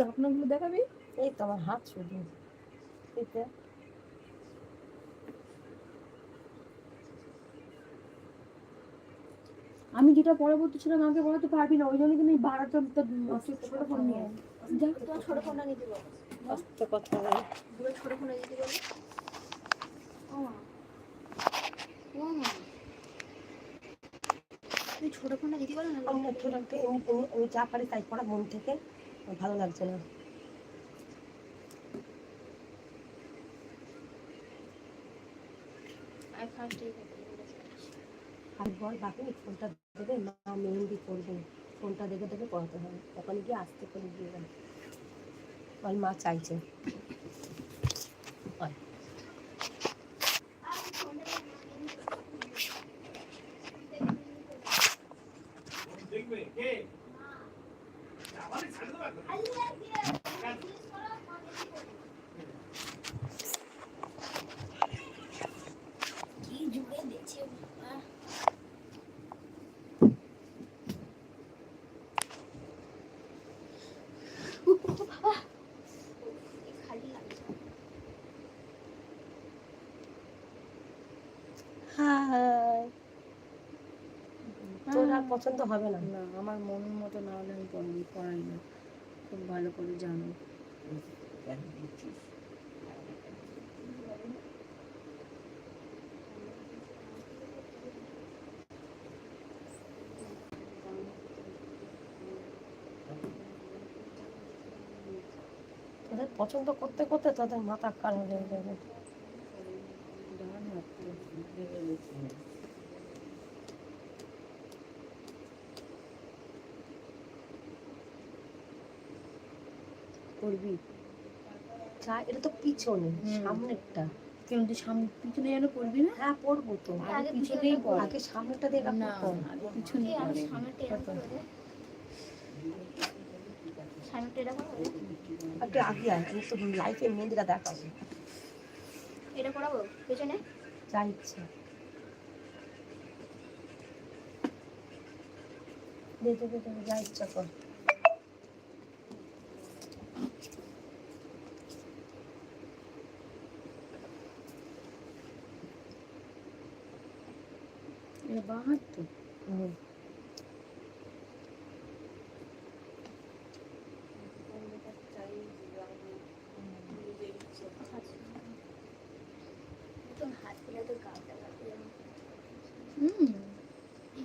দাপনাগুলো দেখাবি? এই তো আমার হাত শুধু। আমি যেটা পরবর্তী ছিলাম আমাকে বলাতে পারবি না ওই জন্য কিন্তু এই বারোটা ছোট ফোন নিয়ে। তোমার ছোট ফোনটা বলো। আস্তে কথা। বলে ছোট ফোনটা নিতে বলো। ও মা। ও মা। তুমি ছোট ফোনটা দিতে বলো না আমি ছোট একটা এমনি এমনি আমি যা পারি তাই পড়া মন থেকে ভালো লাগছে না। আর বল বাকি ফোনটা দেবে? মা মেহেন্দি করবে। ফোনটা দেখে দেখে পড়াতে হবে। ওখানে গিয়ে আসতে করে দিয়ে বল মা চাইছে। কি জুড়ে দিয়েছে বাবা বাবা খালি লাগছে হাই তোর আর পছন্দ হবে না? না আমার মনের মতো না হলে আমি পড়াই পড়াই না। খুব ভালো করে জানো। তোদের পছন্দ করতে করতে তাদের মাথা খারাপ হয়ে যাবে ডান হাতে করবি চা এটা তো পিছনে। সামনেরটা। কেন তুই সামনে পিছনে যেন করবি না? হ্যাঁ পড়ব তো। আগে পিছনেই পড়। আগে সামনেটা দিয়ে না আগে পিছনে সামনেটা। সামনেটা। আগে তো লাইফে দেখাবো এটা করাবো পেছনে? যা ইচ্ছে। দে দে দে, দে, যা ইচ্ছা কর এটা বাঁ হাত তো হুম। তো হাত ফেলে তো গালটা কাটতে যাবে। হুম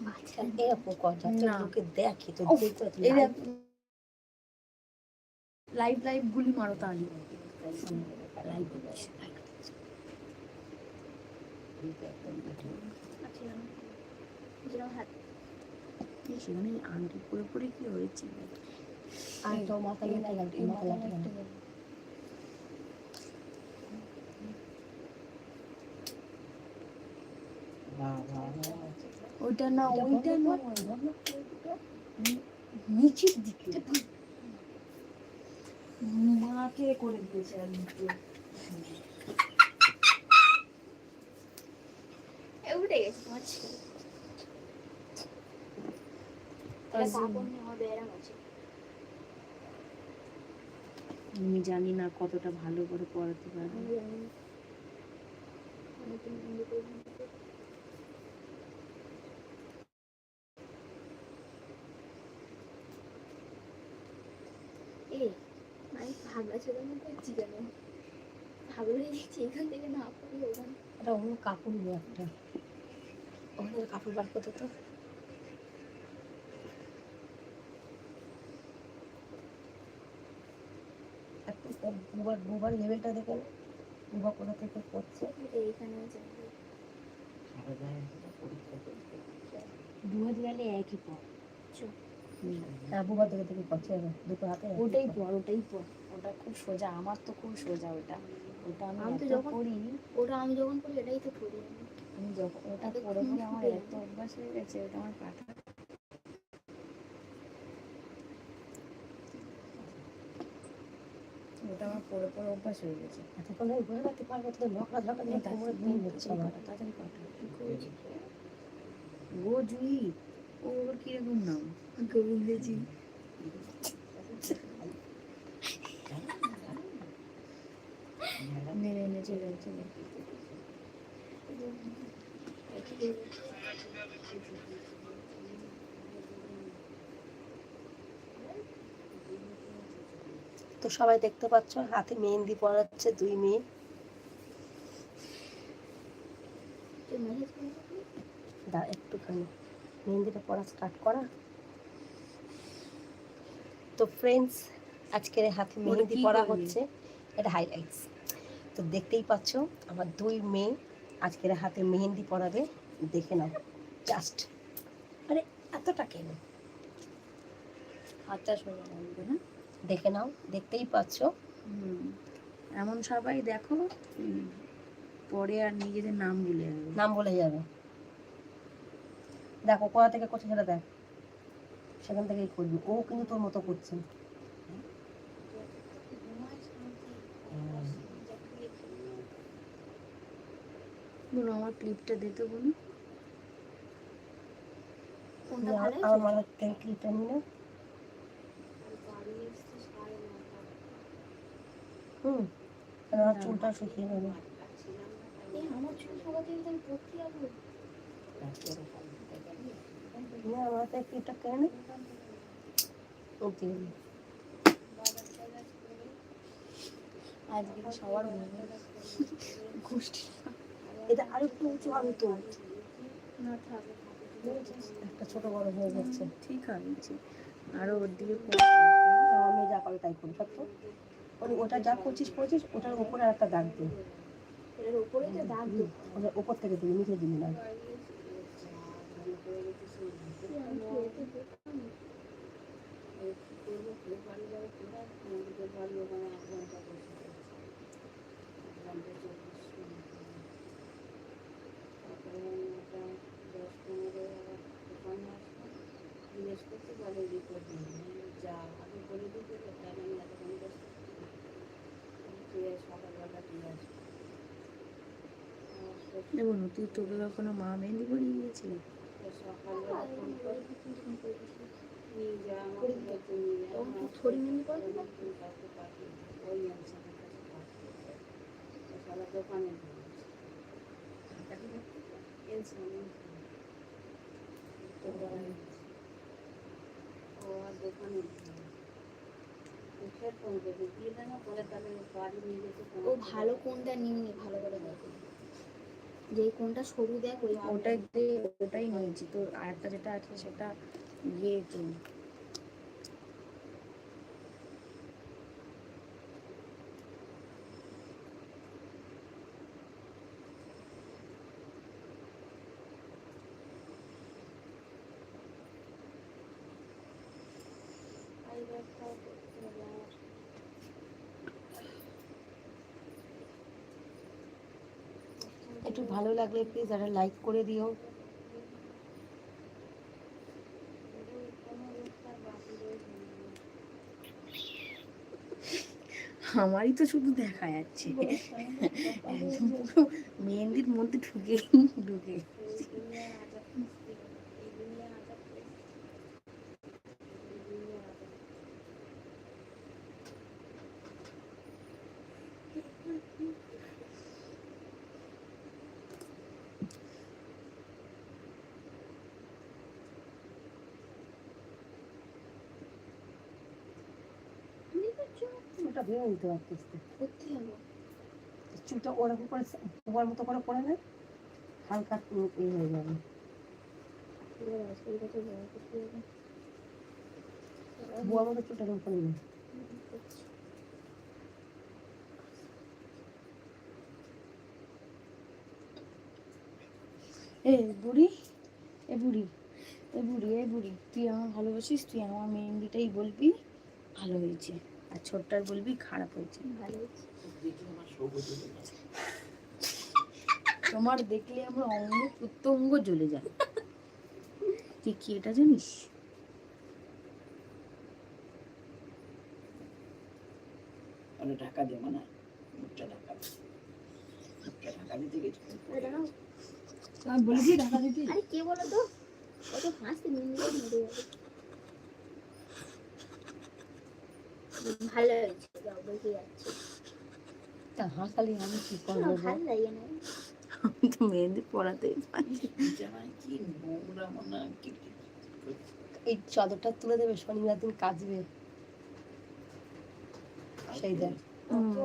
বাচ্চা এরকম কর লোকে দেখে তো লাইভ লাইভ গুলি মারো তাহলে লাইভ যেরকম হাত সেখানে আংটি পরে পরে কি হয়েছে? আর তো মাথা মাথা। ওইটা না ওইটা না। নিচের দিকে। মাকে করে দিয়েছে আর নিচে। উঠে গেছে তোমার ছেলে এটা কাপড় নিয়ে আমার ব্যারাম আছে আমি জানি না কতটা ভালো করে পড়াতে পারব। আমি জানি না। আমি তো মন্দির করে ঘুম থেকে- এ আমি ভাগা ছোটার মতো হচ্ছি কেন ভাগলে দেখছি এখান থেকে না পড়ি ওখানে এটা অন্য কাপড় নিয়ে একটা ওখানে কাপড় বার করতে তো একটু বুবার বুবার লেভেলটা দেখে না বুবা কোথা থেকে করছে? যাবে দুহাত গেলে একই হ্যাঁ বুবার থেকে থেকে করছে দুটো হাতে ওটাই পড় ওটাই পড় ওটা খুব সোজা আমার তো খুব সোজা ওটা। ওটা আমি তো যখন- করি। ওটা আমি যখন করি এটাই তো করি। আমি যখন ওটা পরে পরে আমার করি। এত অভ্যাস হয়ে গেছে ওটা আমার পাঠা ওটা আমার পরে পরে অভ্যাস হয়ে গেছে। এতক্ষণ আমি বলে রাখতে পারব তো নকরা ঝকরা দিয়ে কোমরে তাড়াতাড়ি জুই ও ওর কীরকম নাম? গোবিন্দজি। নে নে নে চলে আয়, চলে তো সবাই দেখতে পাচ্ছ হাতে মেহেন্দি পরাচ্ছে দুই মেয়ে। দা একটুখানি মেহেন্দিটা পড়া স্টার্ট করা। তো ফ্রেন্ডস আজকের হাতে মেহেন্দি পড়া হচ্ছে এটা হাইলাইটস তো দেখতেই পাচ্ছ আমার দুই মেয়ে আজকের হাতে মেহেন্দি পরাবে দেখে নাও জাস্ট আরে এতটা কেন? হাতটা রাখবে হ্যাঁ? দেখে নাও দেখতেই পাচ্ছ। এমন সবাই দেখো পরে আর নিজেদের নাম ভুলে যাবে। নাম বলে যাবে। দেখো কোথা থেকে করছে সেটা দেখ। সেখান থেকেই করবি। ও কিন্তু তোর মতো করছে। বলো আমার ক্লিপটা দিতে বলুন ভালো আমার মনে হচ্ছে ক্লিপটা নিয়ে হুম। আমার চুলটা শুকিয়ে নেবে এই আমার চুল আমি পড়তে যাব না আমার তো কেন আজকে সবার গোষ্ঠী। এটা আর একটু উঁচু হবে তো। একটা ছোট বড় হয়ে যাচ্ছে। ঠিক আছে। আরও ওর দিকে মেয়ে যা পারে তাই করি সত্য? ওই ওটা যা করছিস করছিস ওটার উপরে আর একটা দাগ দিই ওটার উপর থেকে দিবি নিচে দিবি না। আমি দেখুন তুই তোকে কখনো মা মেহেন্দি পরিয়ে গিয়েছিলি তখন তুই থরি মেনে করে দিবি ও ভালো কোনটা নিয়ে ভালো করে দেখো। যে কোনটা সরু দেখ ওই ওটাই ওটাই নিয়েছি। তোর আরেকটা যেটা আছে সেটা ইয়ে একটু ভালো লাগলে প্লিজ একটা লাইক করে দিও। আমারই তো শুধু দেখা যাচ্ছে। একদম পুরো মেহেন্দির মধ্যে ঢুকে ঢুকে চুলটা ভেঙে দিতে আস্তে আস্তে চুলটা ওরকম করে তোমার মতো করে পরে না হালকা এ হয়ে যাবে। বুয়ার মতো চুলটা এরকম করে নেবে এ বুড়ি এ বুড়ি এ বুড়ি এ বুড়ি তুই আমার ভালোবাসিস তুই আমার মেহেন্দিটাই বলবি ভালো হয়েছে। আর ছোটটার বলবি খারাপ হয়েছে। ভালো হয়েছে। তোমার দেখলে আমার অঙ্গ প্রত্যঙ্গ জ্বলে যায়। তুই কি এটা জানিস? মানে ঢাকা দেবো না মুখটা ঢাকা। মুখটা ঢাকা দিতে গেছি। আমি বলেছি ঢাকা দিতে। আরে কে বলো তো? কত হাসতে মেহেন্দিটা মরে যাবে। ভালো হয়েছে বলতে যাচ্ছে। তা হাসালি আমি কি করব ভালো লাগে না। তো মেহেন্দি পড়াতেই পারছি এই চাদরটা তুলে দেবে শনিবার দিন কাচবে। সেই দেখ।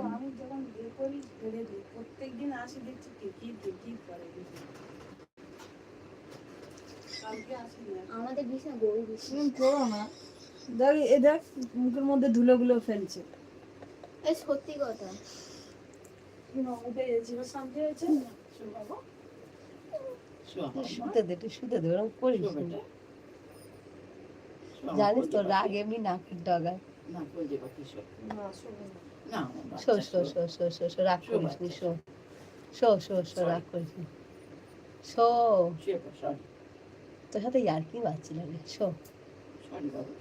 আমি যখন বিয়ে করি ফেলে দিই। প্রত্যেকদিন আসি দেখছি টিকি টিকি করে। দেখি। কালকে আসি না। আমাদের বিছানা গরু বিছানা করো না। দেখ এ দেখ মুখের মধ্যে ধুলোগুলো ফেলছে। এই সত্যি কথা। শান্তি হয়েছে? শুতে দে শুতে দে ওরকম করিস জানিস তো রাগ এমনি নাকের ডগায়। শো। শো শো শো। শো শো রাগ করিস নি শো শো শো শো রাগ করিস নি। শো তোর সাথে ইয়ার কি বাচ্চি লাগে শো বাবু,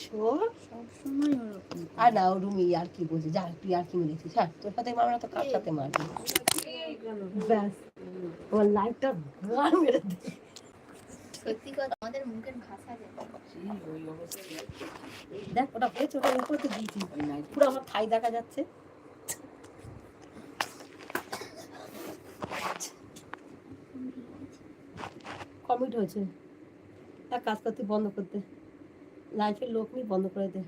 সবসময় ওরকম আর না ও রুমি আর কি বলছে? যা তুই আর কি মেরেছিস হ্যাঁ তোর সাথে না তো কার সাথে মারবি ব্যাস আমার লাইফটা গান মেরে সত্যি কথা আমাদের মুখের ভাষা। দেখ ওটা উপরে তো দিয়েছি। পুরো আমার থাই দেখা যাচ্ছে। কমিট হয়েছে। এক কাজ করতে বন্ধ করতে। লাইফের লোক নিয়ে বন্ধ করে দে।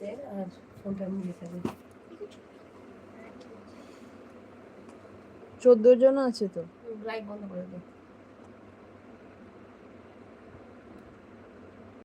দে আর ফোনটা আমি রেখে দে চোদ্দ জন আছে তো? লাইট বন্ধ করে দে।